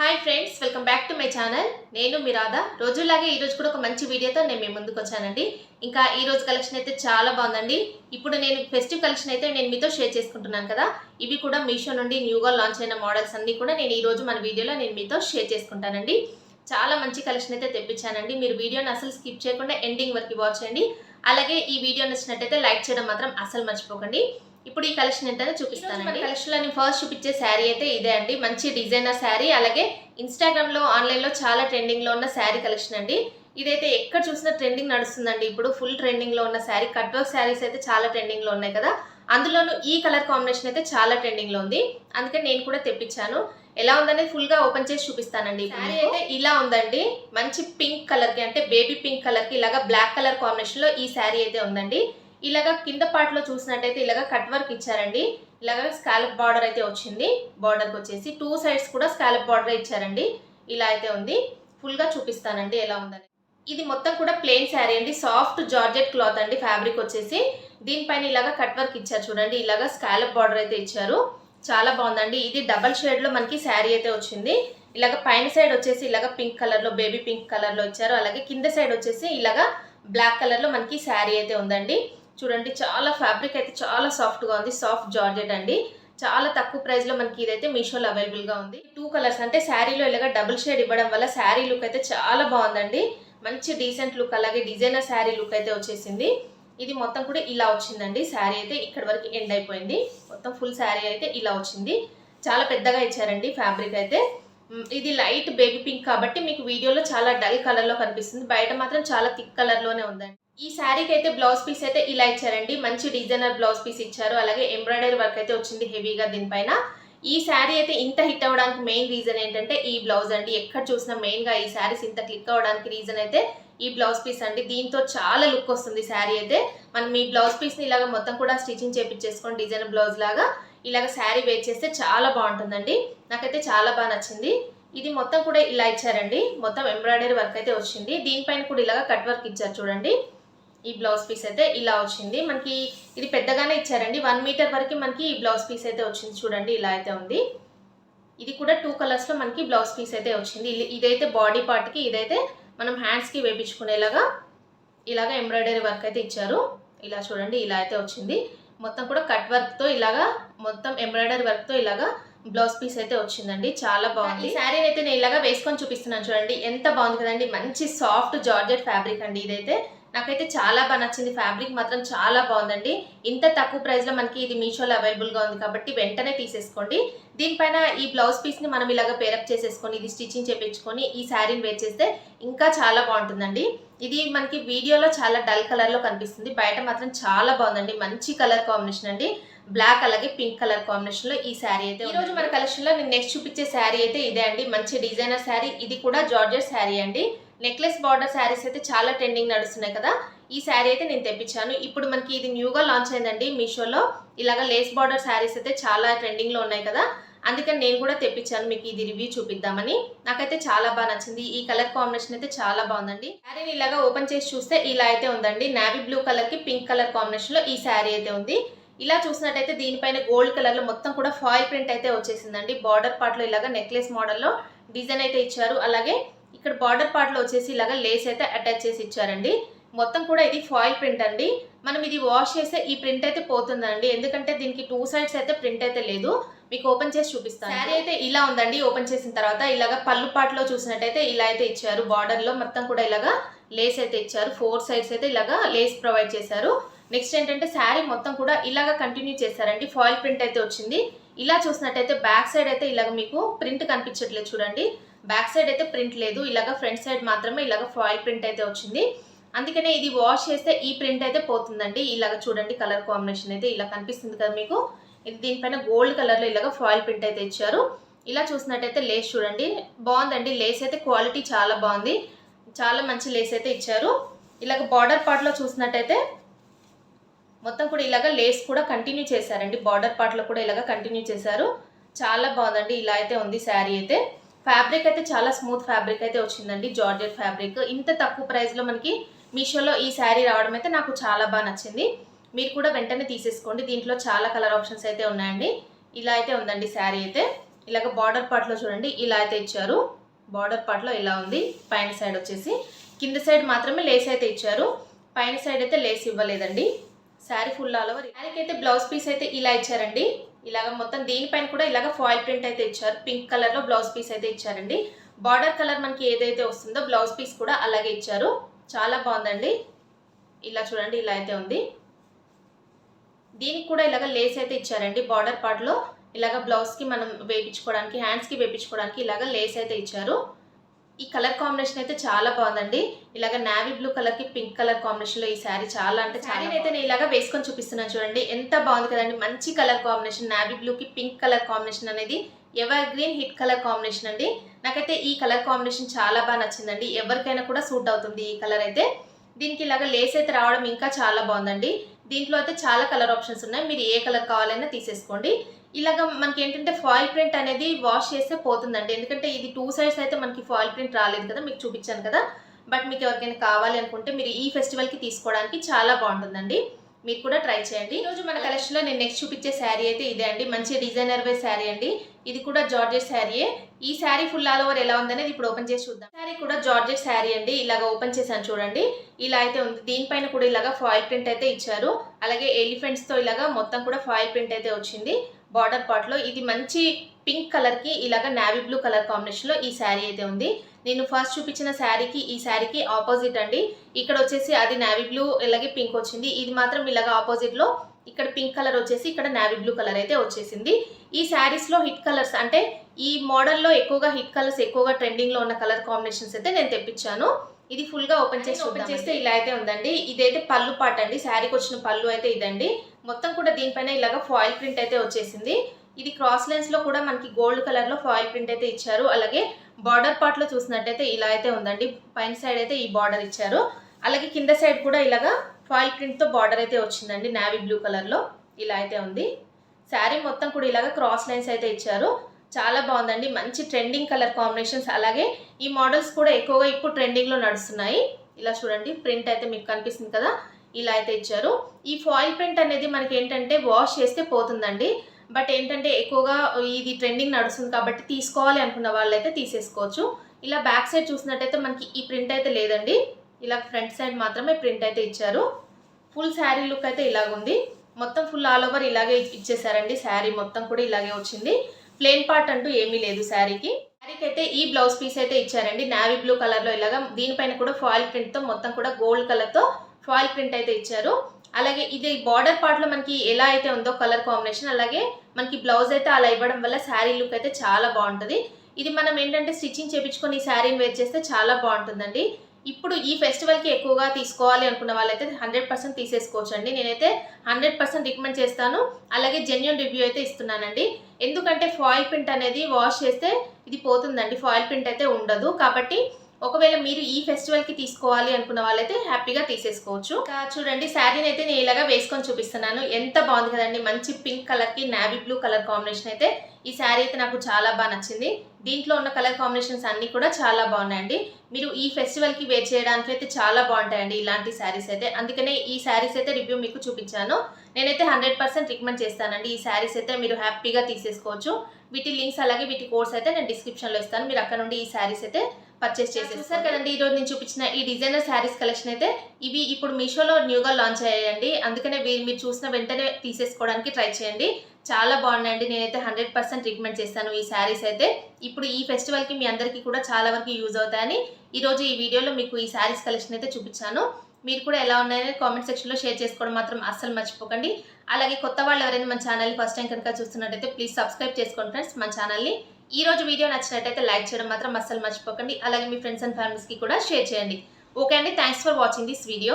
Hi friends welcome back to my channel నేను మీ రాధా. రోజులాగే ఈరోజు కూడా ఒక మంచి వీడియోతో నేను మీ ముందుకు వచ్చానండి. ఇంకా ఈ రోజు కలెక్షన్ అయితే చాలా బాగుందండి. ఇప్పుడు నేను ఫెస్టివ్ కలెక్షన్ అయితే నేను మీతో షేర్ చేసుకుంటున్నాను కదా. ఇవి కూడా మీషో నుండి న్యూగా లాంచ్ అయిన మోడల్స్ అన్నీ కూడా నేను ఈ రోజు మన వీడియోలో నేను మీతో షేర్ చేసుకుంటానండి. చాలా మంచి కలెక్షన్ అయితే తెప్పించానండి. మీరు వీడియోని అసలు స్కిప్ చేయకుండా ఎండింగ్ వరకు వాచ్ చేయండి. అలాగే ఈ వీడియో నచ్చినట్టయితే లైక్ చేయడం మాత్రం అసలు మర్చిపోకండి. ఇప్పుడు ఈ కలెక్షన్ ఏంటనే చూపిస్తాను కలెక్షన్లో నేను ఫస్ట్ చూపించే శారీ అయితే ఇదే అండి. మంచి డిజైనర్ శారీ అలాగే ఇన్స్టాగ్రామ్లో ఆన్లైన్లో చాలా ట్రెండింగ్లో ఉన్న శారీ కలెక్షన్ అండి. ఇదైతే ఎక్కడ చూసినా ట్రెండింగ్ నడుస్తుందండి. ఇప్పుడు ఫుల్ ట్రెండింగ్లో ఉన్న శారీ కట్ వర్క్ శారీస్ అయితే చాలా ట్రెండింగ్లో ఉన్నాయి కదా. అందులోనూ ఈ కలర్ కాంబినేషన్ అయితే చాలా ట్రెండింగ్లో ఉంది. అందుకని నేను కూడా తెప్పించాను. ఎలా ఉందనేది ఫుల్గా ఓపెన్ చేసి చూపిస్తానండి. శారీ అయితే ఇలా ఉందండి. మంచి పింక్ కలర్కి అంటే బేబీ పింక్ కలర్కి ఇలాగా బ్లాక్ కలర్ కాంబినేషన్లో ఈ శారీ అయితే ఉందండి. ఇలాగా కింద పార్ట్లో చూసినట్టయితే ఇలాగా కట్ వర్క్ ఇచ్చారండి. ఇలాగ స్కాలప్ బార్డర్ అయితే వచ్చింది. బార్డర్కి వచ్చేసి టూ సైడ్స్ కూడా స్కాలప్ బార్డర్ ఇచ్చారండి. ఇలా అయితే ఉంది. ఫుల్గా చూపిస్తానండి ఎలా ఉందని. ఇది మొత్తం కూడా ప్లెయిన్ శారీ అండి. సాఫ్ట్ జార్జెట్ క్లాత్ అండి ఫ్యాబ్రిక్ వచ్చేసి. దీనిపైన ఇలాగా కట్ వర్క్ ఇచ్చారు చూడండి. ఇలాగా స్కాలప్ బార్డర్ అయితే ఇచ్చారు. చాలా బాగుందండి. ఇది డబల్ షేడ్లో మనకి శారీ అయితే వచ్చింది. ఇలాగ పైన సైడ్ వచ్చేసి ఇలాగ పింక్ కలర్లో బేబీ పింక్ కలర్లో ఇచ్చారు. అలాగే కింద సైడ్ వచ్చేసి ఇలాగా బ్లాక్ కలర్లో మనకి శారీ అయితే ఉందండి. చూడండి చాలా ఫ్యాబ్రిక్ అయితే చాలా సాఫ్ట్గా ఉంది సాఫ్ట్ జార్జెట్ అండి. చాలా తక్కువ ప్రైస్లో మనకి ఇదైతే మీషోలో అవైలబుల్గా ఉంది. టూ కలర్స్ అంటే శారీలో ఇలాగ డబుల్ షేడ్ ఇవ్వడం వల్ల శారీ లుక్ అయితే చాలా బాగుందండి. మంచి డీసెంట్ లుక్ అలాగే డిజైనర్ శారీ లుక్ అయితే వచ్చేసింది. ఇది మొత్తం కూడా ఇలా వచ్చిందండి. శారీ అయితే ఇక్కడ వరకు ఎండ్ అయిపోయింది. మొత్తం ఫుల్ శారీ అయితే ఇలా వచ్చింది. చాలా పెద్దగా ఇచ్చారండి ఫ్యాబ్రిక్ అయితే. ఇది లైట్ బేబీ పింక్ కాబట్టి మీకు వీడియోలో చాలా డల్ కలర్లో కనిపిస్తుంది. బయట మాత్రం చాలా థిక్ కలర్లోనే ఉందండి. ఈ శారీకి అయితే బ్లౌజ్ పీస్ అయితే ఇలా ఇచ్చారండి. మంచి డిజైనర్ బ్లౌజ్ పీస్ ఇచ్చారు. అలాగే ఎంబ్రాయిడరీ వర్క్ అయితే వచ్చింది హెవీగా దీనిపైన. ఈ శారీ అయితే ఇంత హిట్ అవ్వడానికి మెయిన్ రీజన్ ఏంటంటే ఈ బ్లౌజ్ అండి. ఎక్కడ చూసినా మెయిన్గా ఈ శారీస్ ఇంత క్లిక్ అవ్వడానికి రీజన్ అయితే ఈ బ్లౌజ్ పీస్ అండి. దీంతో చాలా లుక్ వస్తుంది శారీ అయితే. మనం ఈ బ్లౌజ్ పీస్ని ఇలాగ మొత్తం కూడా స్టిచింగ్ చేపించేసుకొని డిజైన్ బ్లౌజ్ లాగా ఇలాగ శారీ వేర్ చేస్తే చాలా బాగుంటుందండి. నాకైతే చాలా బాగా నచ్చింది. ఇది మొత్తం కూడా ఇలా ఇచ్చారండి. మొత్తం ఎంబ్రాయిడరీ వర్క్ అయితే వచ్చింది. దీనిపైన కూడా ఇలాగ కట్ వర్క్ ఇచ్చారు చూడండి. ఈ బ్లౌజ్ పీస్ అయితే ఇలా వచ్చింది. మనకి ఇది పెద్దగానే ఇచ్చారండి. వన్ మీటర్ వరకు మనకి ఈ బ్లౌజ్ పీస్ అయితే వచ్చింది. చూడండి ఇలా అయితే ఉంది. ఇది కూడా టూ కలర్స్లో మనకి బ్లౌజ్ పీస్ అయితే వచ్చింది. ఇదైతే బాడీ పార్ట్కి ఇదైతే మనం హ్యాండ్స్కి వేపించుకునేలాగా ఇలాగ ఎంబ్రాయిడరీ వర్క్ అయితే ఇచ్చారు. ఇలా చూడండి ఇలా అయితే వచ్చింది. మొత్తం కూడా కట్ వర్క్తో ఇలాగా మొత్తం ఎంబ్రాయిడరీ వర్క్తో ఇలాగా బ్లౌజ్ పీస్ అయితే వచ్చిందండి. చాలా బాగుంది. ఈ శారీని అయితే నేను ఇలాగా వేసుకొని చూపిస్తున్నాను చూడండి. ఎంత బాగుంది కదండి. మంచి సాఫ్ట్ జార్జెట్ ఫ్యాబ్రిక్ అండి ఇదైతే. నాకైతే చాలా బాగా నచ్చింది. ఫ్యాబ్రిక్ మాత్రం చాలా బాగుందండి. ఇంత తక్కువ ప్రైస్లో మనకి ఇది మీషోలో అవైలబుల్గా ఉంది కాబట్టి వెంటనే తీసేసుకోండి. దీనిపైన ఈ బ్లౌజ్ పీస్ని మనం ఇలాగ పేరప్ చేసేసుకొని ఇది స్టిచ్చింగ్ చేపించుకొని ఈ శారీని వేర్ చేస్తే ఇంకా చాలా బాగుంటుందండి. ఇది మనకి వీడియోలో చాలా డల్ కలర్లో కనిపిస్తుంది. బయట మాత్రం చాలా బాగుందండి. మంచి కలర్ కాంబినేషన్ అండి. బ్లాక్ అలాగే పింక్ కలర్ కాంబినేషన్లో ఈ శారీ అయితే ఈ రోజు మన కలెక్షన్లో నేను నెక్స్ట్ చూపించే శారీ అయితే ఇదే అండి. మంచి డిజైనర్ శారీ. ఇది కూడా జార్జెట్ శారీ అండి. నెక్లెస్ బార్డర్ శారీస్ అయితే చాలా ట్రెండింగ్ నడుస్తున్నాయి కదా. ఈ శారీ అయితే నేను తెప్పించాను. ఇప్పుడు మనకి ఇది న్యూగా లాంచ్ అయిందండి మీషోలో. ఇలాగ లేస్ బార్డర్ శారీస్ అయితే చాలా ట్రెండింగ్లో ఉన్నాయి కదా. అందుకని నేను కూడా తెప్పించాను. మీకు ఇది రివ్యూ చూపిద్దామని. నాకైతే చాలా బాగా నచ్చింది. ఈ కలర్ కాంబినేషన్ అయితే చాలా బాగుందండి. శారీని ఇలాగా ఓపెన్ చేసి చూస్తే ఇలా అయితే ఉందండి. నావీ బ్లూ కలర్కి పింక్ కలర్ కాంబినేషన్లో ఈ శారీ అయితే ఉంది. ఇలా చూసినట్టయితే దీనిపైన గోల్డ్ కలర్లో మొత్తం కూడా ఫాయిల్ ప్రింట్ అయితే వచ్చేసిందండి. బార్డర్ పార్ట్లో ఇలాగ నెక్లెస్ మోడల్లో డిజైన్ అయితే ఇచ్చారు. అలాగే ఇక్కడ బార్డర్ పార్ట్లో వచ్చేసి ఇలాగా లేస్ అయితే అటాచ్ చేసి ఇచ్చారండి. మొత్తం కూడా ఇది ఫాయిల్ ప్రింట్ అండి. మనం ఇది వాష్ చేస్తే ఈ ప్రింట్ అయితే పోతుందండి. ఎందుకంటే దీనికి టూ సైడ్స్ అయితే ప్రింట్ అయితే లేదు. మీకు ఓపెన్ చేసి చూపిస్తాను. శారీ అయితే ఇలా ఉందండి. ఓపెన్ చేసిన తర్వాత ఇలాగా పళ్ళు పాటలో చూసినట్టయితే ఇలా అయితే ఇచ్చారు. బార్డర్లో మొత్తం కూడా ఇలాగా లేస్ అయితే ఇచ్చారు. ఫోర్ సైడ్స్ అయితే ఇలాగా లేస్ ప్రొవైడ్ చేశారు. నెక్స్ట్ ఏంటంటే శారీ మొత్తం కూడా ఇలాగా కంటిన్యూ చేశారండి. ఫాయిల్ ప్రింట్ అయితే వచ్చింది. ఇలా చూసినట్టయితే బ్యాక్ సైడ్ అయితే ఇలాగ మీకు ప్రింట్ కనిపించట్లేదు చూడండి. బ్యాక్ సైడ్ అయితే ప్రింట్ లేదు. ఇలాగ ఫ్రంట్ సైడ్ మాత్రమే ఇలాగ ఫాయిల్ ప్రింట్ అయితే వచ్చింది. అందుకనే ఇది వాష్ చేస్తే ఈ ప్రింట్ అయితే పోతుందండి. ఇలాగ చూడండి కలర్ కాంబినేషన్ అయితే ఇలా కనిపిస్తుంది కదా మీకు. ఇది దీనిపైన గోల్డ్ కలర్లో ఇలాగ ఫాయిల్ ప్రింట్ అయితే ఇచ్చారు. ఇలా చూసినట్టయితే లేస్ చూడండి. బాగుందండి. లేస్ అయితే క్వాలిటీ చాలా బాగుంది. చాలా మంచి లేస్ అయితే ఇచ్చారు. ఇలాగ బార్డర్ పార్ట్లో చూసినట్టయితే మొత్తం కూడా ఇలాగ లేస్ కూడా కంటిన్యూ చేశారండి. బార్డర్ పార్ట్లో కూడా ఇలాగ కంటిన్యూ చేశారు. చాలా బాగుందండి. ఇలా అయితే ఉంది శారీ అయితే. ఫ్యాబ్రిక్ అయితే చాలా స్మూత్ ఫ్యాబ్రిక్ అయితే వచ్చిందండి జార్జెట్ ఫ్యాబ్రిక్. ఇంత తక్కువ ప్రైస్లో మనకి మీషోలో ఈ శారీ రావడం అయితే నాకు చాలా బాగా నచ్చింది. మీరు కూడా వెంటనే తీసేసుకోండి దీంట్లో చాలా కలర్ ఆప్షన్స్ అయితే ఉన్నాయండి. ఇలా అయితే ఉందండి శారీ అయితే. ఇలాగ బార్డర్ పార్ట్లో చూడండి ఇలా అయితే ఇచ్చారు. బార్డర్ పార్ట్లో ఇలా ఉంది పైన సైడ్ వచ్చేసి. కింద సైడ్ మాత్రమే లేస్ అయితే ఇచ్చారు. పైన సైడ్ అయితే లేస్ ఇవ్వలేదండి. శారీ ఫుల్ ఆల్ ఓవర్ శారీకి అయితే బ్లౌజ్ పీస్ అయితే ఇలా ఇచ్చారండి. ఇలాగ మొత్తం దీనిపైన కూడా ఇలాగ ఫాయిల్ ప్రింట్ అయితే ఇచ్చారు. పింక్ కలర్లో బ్లౌజ్ పీస్ అయితే ఇచ్చారండి. బార్డర్ కలర్ మనకి ఏదైతే వస్తుందో బ్లౌజ్ పీస్ కూడా అలాగే ఇచ్చారు. చాలా బాగుందండి. ఇలా చూడండి ఇలా అయితే ఉంది. దీనికి కూడా ఇలాగ లేస్ అయితే ఇచ్చారండి బార్డర్ పార్ట్లో ఇలాగ బ్లౌజ్కి మనం వేయించుకోవడానికి హ్యాండ్స్కి వేపించుకోవడానికి వేయించుకోవడానికి ఇలాగ లేస్ అయితే ఇచ్చారు. ఈ కలర్ కాంబినేషన్ అయితే చాలా బాగుందండి. ఇలాగ నావీ బ్లూ కలర్కి పింక్ కలర్ కాంబినేషన్లో ఈ శారీ చాలా అంటే శారీ అయితే నేను ఇలాగ వేసుకొని చూపిస్తున్నాను చూడండి. ఎంత బాగుంది కదండి. మంచి కలర్ కాంబినేషన్ నావీ బ్లూ కి పింక్ కలర్ కాంబినేషన్ అనేది evergreen hit colour combination అండి. నాకైతే ఈ కలర్ కాంబినేషన్ చాలా బాగా నచ్చిందండి. ఎవరికైనా కూడా సూట్ అవుతుంది ఈ కలర్ అయితే. దీనికి ఇలాగ లేస్ అయితే రావడం ఇంకా చాలా బాగుందండి. దీంట్లో అయితే చాలా కలర్ ఆప్షన్స్ ఉన్నాయి. మీరు ఏ కలర్ కావాలైనా తీసేసుకోండి. ఇలాగ మనకి ఏంటంటే ఫాయిల్ ప్రింట్ అనేది వాష్ చేస్తే పోతుందండి. ఎందుకంటే ఇది టూ సైడ్స్ అయితే మనకి ఫాయిల్ ప్రింట్ రాలేదు కదా మీకు చూపించాను కదా. బట్ మీకు ఎవరికైనా కావాలి అనుకుంటే మీరు ఈ ఫెస్టివల్కి తీసుకోవడానికి చాలా బాగుంటుందండి. మీరు కూడా ట్రై చేయండి. ఈ రోజు మన కలెక్షన్లో నేను నెక్స్ట్ చూపించే శారీ అయితే ఇదే అండి. మంచి డిజైనర్ వే శారీ అండి. ఇది కూడా జార్జెట్ శారీయే ఈ శారీ ఫుల్ ఆల్ ఓవర్ ఎలా ఉందనేది ఇప్పుడు ఓపెన్ చేసి చూద్దాం. శారీ కూడా జార్జెట్ శారీ అండి. ఇలాగ ఓపెన్ చేశాను చూడండి. ఇలా అయితే ఉంది. దీనిపైన కూడా ఇలాగ ఫాయిల్ ప్రింట్ అయితే ఇచ్చారు. అలాగే ఎలిఫెంట్స్తో ఇలాగా మొత్తం కూడా ఫాయిల్ ప్రింట్ అయితే వచ్చింది. బార్డర్ పార్ట్లో ఇది మంచి పింక్ కలర్కి ఇలాగ నావీ బ్లూ కలర్ కాంబినేషన్లో ఈ శారీ అయితే ఉంది. నేను ఫస్ట్ చూపించిన శారీకి ఈ శారీకి ఆపోజిట్ అండి. ఇక్కడ వచ్చేసి అది నావీ బ్లూ ఇలాగే పింక్ వచ్చింది. ఇది మాత్రం ఇలాగ ఆపోజిట్లో ఇక్కడ పింక్ కలర్ వచ్చేసి ఇక్కడ నావీ బ్లూ కలర్ అయితే వచ్చేసింది. ఈ శారీస్లో హిట్ కలర్స్ అంటే ఈ మోడల్లో ఎక్కువగా హిట్ కలర్స్ ఎక్కువగా ట్రెండింగ్లో ఉన్న కలర్ కాంబినేషన్స్ అయితే నేను తెప్పించాను. ఇది ఫుల్గా ఓపెన్ చేసి ఓపెన్ చేస్తే ఇలా అయితే ఉందండి. ఇదైతే పళ్ళు పాట అండి. శారీకి వచ్చిన పళ్ళు అయితే ఇదండి. మొత్తం కూడా దీనిపైన ఇలాగ ఫాయిల్ ప్రింట్ అయితే వచ్చేసింది. ఇది క్రాస్ లైన్స్లో కూడా మనకి గోల్డ్ కలర్లో ఫాయిల్ ప్రింట్ అయితే ఇచ్చారు. అలాగే బార్డర్ పార్ట్లో చూసినట్టయితే ఇలా అయితే ఉందండి. పైన సైడ్ అయితే ఈ బార్డర్ ఇచ్చారు. అలాగే కింద సైడ్ కూడా ఇలాగా ఫాయిల్ ప్రింట్తో బార్డర్ అయితే వచ్చిందండి. నావీ బ్లూ కలర్లో ఇలా అయితే ఉంది. శారీ మొత్తం కూడా ఇలాగ క్రాస్ లైన్స్ అయితే ఇచ్చారు. చాలా బాగుందండి. మంచి ట్రెండింగ్ కలర్ కాంబినేషన్స్ అలాగే ఈ మోడల్స్ కూడా ఎక్కువగా ఇప్పుడు ట్రెండింగ్లో నడుస్తున్నాయి. ఇలా చూడండి ప్రింట్ అయితే మీకు కనిపిస్తుంది కదా? ఇలా అయితే ఇచ్చారు. ఈ ఫాయిల్ ప్రింట్ అనేది మనకి ఏంటంటే వాష్ చేస్తే పోతుందండి. బట్ ఏంటంటే ఎక్కువగా ఇది ట్రెండింగ్ నడుస్తుంది కాబట్టి తీసుకోవాలి అనుకున్న వాళ్ళైతే తీసేసుకోవచ్చు. ఇలా బ్యాక్ సైడ్ చూసినట్టయితే మనకి ఈ ప్రింట్ అయితే లేదండి. ఇలా ఫ్రంట్ సైడ్ మాత్రమే ప్రింట్ అయితే ఇచ్చారు. ఫుల్ శారీ లుక్ అయితే ఇలాగుంది. మొత్తం ఫుల్ ఆల్ ఓవర్ ఇలాగే ఇచ్చేసారండి. శారీ మొత్తం కూడా ఇలాగే వచ్చింది. ప్లేన్ పార్ట్ అంటూ ఏమీ లేదు శారీకి. శారీకి అయితే ఈ బ్లౌజ్ పీస్ అయితే ఇచ్చారండి. నావీ బ్లూ కలర్లో ఇలాగా దీనిపైన కూడా ఫాయిల్ ప్రింట్తో మొత్తం కూడా గోల్డ్ కలర్తో ఫాయిల్ ప్రింట్ అయితే ఇచ్చారు. అలాగే ఇది బార్డర్ పార్ట్లో మనకి ఎలా అయితే ఉందో కలర్ కాంబినేషన్ అలాగే మనకి బ్లౌజ్ అయితే అలా ఇవ్వడం వల్ల శారీ లుక్ అయితే చాలా బాగుంటుంది. ఇది మనం ఏంటంటే స్టిచ్చింగ్ చేపించుకొని ఈ శారీని వేర్ చేస్తే చాలా బాగుంటుందండి. ఇప్పుడు ఈ ఫెస్టివల్కి ఎక్కువగా తీసుకోవాలి అనుకున్న వాళ్ళైతే హండ్రెడ్ పర్సెంట్ తీసేసుకోవచ్చు అండి నేనైతే హండ్రెడ్ పర్సెంట్ రికమెండ్ చేస్తాను. అలాగే జెన్యున్ రివ్యూ అయితే ఇస్తున్నానండి. ఎందుకంటే ఫాయిల్ ప్రింట్ అనేది వాష్ చేస్తే ఇది పోతుందండి. ఫాయిల్ ప్రింట్ అయితే ఉండదు. కాబట్టి ఒకవేళ మీరు ఈ ఫెస్టివల్కి తీసుకోవాలి అనుకున్న వాళ్ళైతే హ్యాపీగా తీసేసుకోవచ్చు. చూడండి శారీని అయితే నేను ఇలాగా వేసుకొని చూపిస్తున్నాను. ఎంత బాగుంది కదండి మంచి పింక్ కలర్కి నావీ బ్లూ కలర్ కాంబినేషన్ అయితే ఈ శారీ అయితే నాకు చాలా బాగా నచ్చింది. దీంట్లో ఉన్న కలర్ కాంబినేషన్స్ అన్నీ కూడా చాలా బాగున్నాయండి. మీరు ఈ ఫెస్టివల్కి వేర్ చేయడానికి అయితే చాలా బాగుంటాయండి ఇలాంటి శారీస్ అయితే. అందుకనే ఈ శారీస్ అయితే రివ్యూ మీకు చూపించాను. నేనైతే హండ్రెడ్ పర్సెంట్ రికమెండ్ చేస్తానండి ఈ శారీస్ అయితే మీరు హ్యాపీగా తీసేసుకోవచ్చు. వీటి లింక్స్ అలాగే వీటి కోర్స్ అయితే నేను డిస్క్రిప్షన్లో ఇస్తాను. మీరు అక్కడ నుండి ఈ శారీస్ అయితే పర్చేస్ చేసేస్తారు కదండి ఈ రోజు నేను చూపించిన ఈ డిజైనర్ శారీస్ కలెక్షన్ అయితే ఇవి ఇప్పుడు మీషోలో న్యూగా లాంచ్ అయ్యాయండి. అందుకనే వీ- మీరు చూసిన వెంటనే తీసేసుకోవడానికి ట్రై చేయండి. చాలా బాగున్నాయండి. నేనైతే హండ్రెడ్ పర్సెంట్ రికమెండ్ చేస్తాను ఈ శారీస్ అయితే. ఇప్పుడు ఈ ఫెస్టివల్కి మీ అందరికీ కూడా చాలా వరకు యూజ్ అవుతాయని ఈ రోజు ఈ వీడియోలో మీకు ఈ శారీస్ కలెక్షన్ అయితే చూపించాను. మీరు కూడా ఎలా ఉన్నాయని కామెంట్ సెక్షన్లో షేర్ చేసుకోవడం మాత్రం అస్సలు మర్చిపోకండి. అలాగే కొత్త వాళ్ళు ఎవరైనా మన ఛానల్ ఫస్ట్ టైం కనుక చూస్తున్నట్టయితే ప్లీజ్ సబ్స్క్రైబ్ చేసుకోండి ఫ్రెండ్స్ మన ఛానల్ని ఈ రోజు వీడియో నచ్చినట్టయితే లైక్ చేయడం మాత్రం అస్సలు మర్చిపోకండి. అలాగే మీ ఫ్రెండ్స్ అండ్ ఫ్యామిలీస్కి కూడా షేర్ చేయండి. ఓకే అండి. Thanks for watching this video